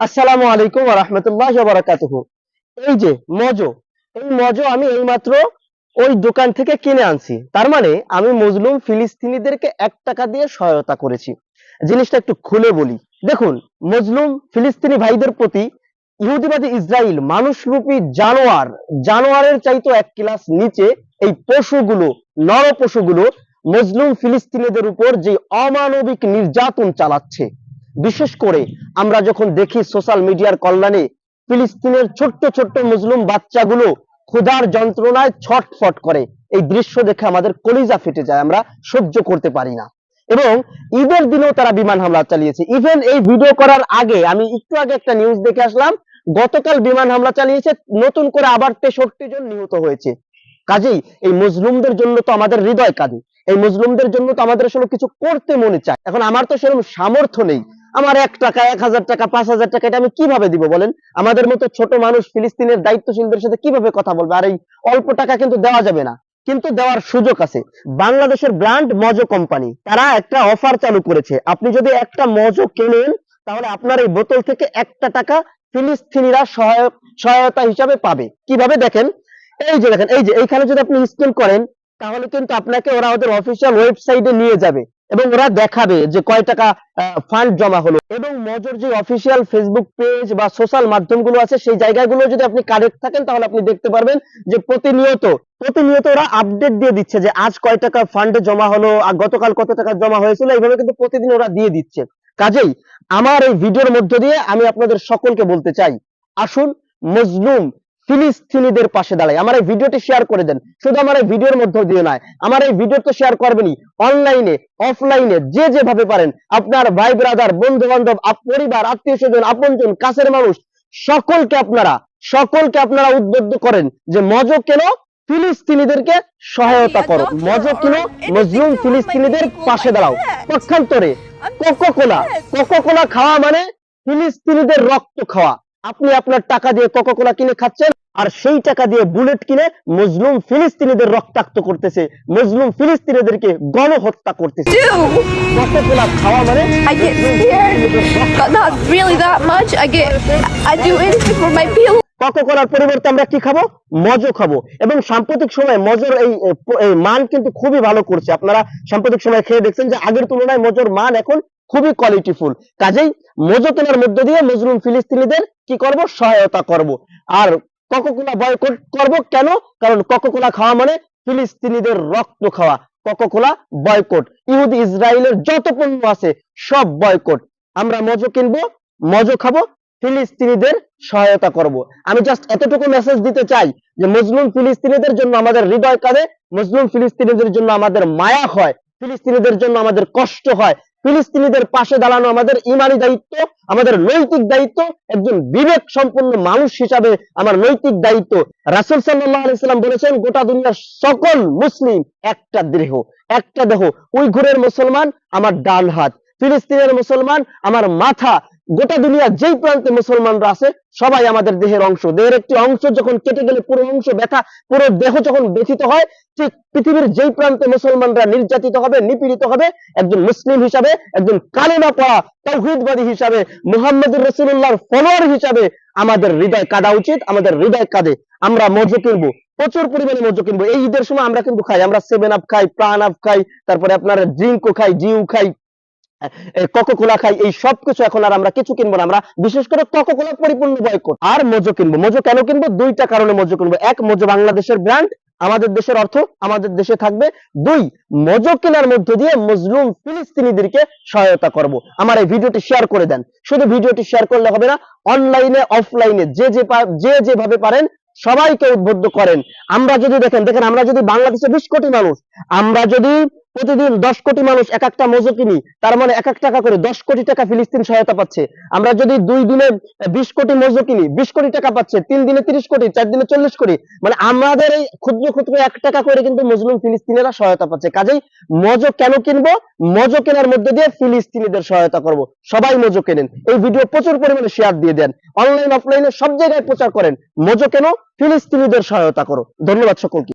আসসালামু আলাইকুম রাহমাতুল্লাহি বারাকাতুহু। এই যে মজো, এই মজো আমি এইমাত্র ওই দোকান থেকে কিনে আনছি। তার মানে আমি মজলুম ফিলিস্তিনিদেরকে এক টাকা দিয়ে সহায়তা করেছি। জিনিসটা একটু খুলে বলি। দেখুন, মজলুম ফিলিস্তিনি ভাইদের প্রতি ইহুদিবাদী ইসরায়েল মানুষরূপী জানোয়ার, জানোয়ারের চাইতো এক ক্লাস নিচে এই পশুগুলো নর পশুগুলো মজলুম ফিলিস্তিনিদের উপর যে অমানবিক নির্যাতন চালাচ্ছে। বিশেষ করে আমরা যখন দেখি সোশ্যাল মিডিয়ার কল্যাণে, ফিলিস্তিনের ছোট্ট ছোট্ট মুসলিম বাচ্চাগুলো ক্ষুধার যন্ত্রণায় ছটফট করে। এই দৃশ্য দেখে আমাদের কলিজা ফেটে যায়, আমরা সহ্য করতে পারি না। এবং ঈদের দিনেও তারা বিমান হামলা চালিয়েছে। ইভেন এই ভিডিও করার আগে, আমি একটু আগে একটা নিউজ দেখে আসলাম, গতকাল বিমান হামলা চালিয়েছে, নতুন করে আবার তেষট্টি জন নিহত হয়েছে। কাজেই এই মুসলিমদের জন্য তো আমাদের হৃদয় কাঁদে। এই মুসলিমদের জন্য তো আমাদের আসলে কিছু করতে মনে চায়। এখন আমার তো সেরকম সামর্থ্য নেই। আমার এক টাকা, এক হাজার টাকা, পাঁচ হাজার টাকা, এটা আমি কীভাবে দিব বলেন? আমাদের মতো ছোট মানুষ ফিলিস্তিনের দায়িত্বশীলদের সাথে কীভাবে কথা বলবে? আর এই অল্প টাকা কিন্তু দেওয়া যাবে না। কিন্তু দেওয়ার সুযোগ আছে। বাংলাদেশের ব্র্যান্ড মজো কোম্পানি, তারা একটা অফার চালু করেছে। আপনি যদি একটা মজো কেনেন, তাহলে আপনার এই বোতল থেকে একটা টাকা ফিলিস্তিনিরা সহায়তা হিসাবে পাবে। কীভাবে দেখেন? এই যে দেখেন, এই যে, এইখানে যদি আপনি স্ক্যান করেন, তাহলে কিন্তু আপনাকে ওরা ওদের অফিসিয়াল ওয়েবসাইটে নিয়ে যাবে। এবং ওরা দেখাবে যে কয় টাকা ফান্ড জমা হলো। এবং মজুর যে অফিসিয়াল ফেসবুক পেজ বা সোশ্যাল মাধ্যমগুলো আছে, সেই জায়গাগুলো যদি আপনি কানেক্ট থাকেন, তাহলে আপনি দেখতে পারবেন যে প্রতিনিয়ত প্রতিনিয়ত ওরা আপডেট দিয়ে দিচ্ছে যে আজ কয় টাকা ফান্ডে জমা হলো, আর গতকাল কত টাকা জমা হয়েছিল, এইভাবে কিন্তু প্রতিদিন ওরা দিয়ে দিচ্ছে। কাজেই আমার এই ভিডিওর মধ্য দিয়ে আমি আপনাদের সকলকে বলতে চাই, আসুন মজলুম ফিলিস্তিনিদের পাশে দাঁড়াই আমার এই ভিডিওটি শেয়ার করে দেন। শুধু আমার এই ভিডিওর মধ্য দিয়ে নয় আমার এই ভিডিও তো শেয়ার করবেনই। অনলাইনে অফলাইনে যে যেভাবে পারেন আপনার ভাই ব্রাদার বন্ধু বান্ধব পরিবার আত্মীয় স্বজন আপনজন কাছের মানুষ সকলকে আপনারা সকলকে আপনারা উদ্বুদ্ধ করেন যে মজ কেন ফিলিস্তিনিদেরকে সহায়তা করো। মজ কেন মজলুম ফিলিস্তিনিদের পাশে দাঁড়াও। পক্ষান্তরে কোকো কোলা কোকো কোলা খাওয়া মানে ফিলিস্তিনিদের রক্ত খাওয়া। আপনি আপনার টাকা দিয়ে কোকো কোলা কিনে খাচ্ছেন আর সেই টাকা দিয়ে বুলেট কিনে মজলুম ফিলিস্তিনিদের রক্তাক্ত করতেছে। মজলুম ফিলিস্তিনিদেরকে গণহত্যা করতেছে। খাওয়া মানে I get scared, but not really that much. I get, I do anything for my people. কোকো কোলার পরিবর্তে আমরা কি খাব? মজো খাব। এবং সাম্প্রতিক সময়ে মজোর এই মান কিন্তু খুবই ভালো করছে। আপনারা সাম্প্রতিক সময়ে খেয়ে দেখছেন যে আগের তুলনায় মজোর মান এখন খুবই কোয়ালিটিফুল কাজেই মজো কেনার মধ্য দিয়ে মজলুম ফিলিস্তিনিদের কি করব? সহায়তা করব। আর কোকোকোলা বয়কট করব কেন? কারণ কোকোকোলা খাওয়া মানে ফিলিস্তিনিদের রক্ত খাওয়া। কোকোকোলা বয়কট ইহুদি ইসরায়েলের যত পণ্য আছে, সব বয়কট আমরা মজো কিনবো, মজো খাব, ফিলিস্তিনিদের সহায়তা করব। আমি জাস্ট এতটুকু মেসেজ দিতে চাই যে মুসলিম ফিলিস্তিনিদের জন্য আমাদের হৃদয় কাঁদে, মুসলিম ফিলিস্তিনিদের জন্য আমাদের মায়া হয়, ফিলিস্তিনিদের জন্য আমাদের কষ্ট হয়। ফিলিস্তিনিদের পাশে দাঁড়ানো আমাদের ইমানি দায়িত্ব, আমাদের নৈতিক দায়িত্ব, একজন বিবেক সম্পন্ন মানুষ হিসাবে আমার নৈতিক দায়িত্ব। রাসুল সাল্লাম বলেছেন, গোটা দুনিয়ার সকল মুসলিম একটা দেহ একটা দেহ। উইঘুরের মুসলমান, আমার ডান হাত। ফিলিস্তিনের মুসলমান, আমার মাথা। গোটা দুনিয়া যেই প্রান্তে মুসলমানরা আছে, সবাই আমাদের দেহের অংশ। দেহের একটি অংশ যখন কেটে গেলে পুরো অংশ ব্যথা, পুরো দেহ যখন ব্যথিত হয়, ঠিক পৃথিবীর যেই প্রান্তে মুসলমানরা নির্যাতিত হবে, নিপীড়িত হবে, একজন মুসলিম হিসাবে, একজন কালিমা পড়া তৌহিদবাদী হিসাবে, মুহাম্মদুর রসুল্লাহর ফলোয়ার হিসাবে আমাদের হৃদয় কাঁদা উচিত, আমাদের হৃদয় কাঁদে। আমরা মজু কিনবো, প্রচুর পরিমাণে মজু কিনবো। এই ঈদের সময় আমরা কিন্তু খাই, আমরা সেভেন আপ খাই প্রাণ আপ খাই, তারপরে আপনারা ড্রিঙ্কও খাই, জিউ খাই কোকো কোলা খাই, এই সব কিছু এখন আর আমরা কিছু কিনবো না, আমরা বিশেষ করে কোকো কোলা পরিপূর্ণ বয়কট আর মজো কিনবো, মজো কেন কিনবো? দুইটা কারণে মজো কিনবো। এক, মজো বাংলাদেশের ব্র্যান্ড আমাদের দেশের অর্থ, আমাদের দেশে থাকবে। দুই, মজো কেনার মধ্য দিয়ে মজলুম ফিলিস্তিনিদেরকে সহায়তা করব। আমার এই ভিডিওটি শেয়ার করে দেন। শুধু ভিডিওটি শেয়ার করলে হবে না অনলাইনে অফলাইনে যে যে যে যেভাবে পারেন, সবাইকে উদ্বুদ্ধ করেন। আমরা যদি দেখেন দেখেন আমরা যদি বাংলাদেশে বিশ কোটি মানুষ, আমরা যদি প্রতিদিন দশ কোটি মানুষ এক একটা মজো কিনি, তার মানে এক এক টাকা করে দশ কোটি টাকা ফিলিস্তিন সহায়তা পাচ্ছে। আমরা যদি দুই দিনে বিশ কোটি মজো কিনি, বিশ কোটি টাকা পাচ্ছে, তিন দিনে তিরিশ কোটি, চার দিনে চল্লিশ কোটি মানে আমাদের এই ক্ষুদ্র ক্ষুদ্র এক টাকা করে কিন্তু মুসলিম ফিলিস্তিনিরা সহায়তা পাচ্ছে। কাজেই মজো কেন কিনবো? মজো কেনার মধ্যে দিয়ে ফিলিস্তিনিদের সহায়তা করব। সবাই মজো কেনেন। এই ভিডিও প্রচুর পরিমাণে শেয়ার দিয়ে দেন। অনলাইন অফলাইনে সব জায়গায় প্রচার করেন। মজো কেন? ফিলিস্তিনিদের সহায়তা করো। ধন্যবাদ সকলকে।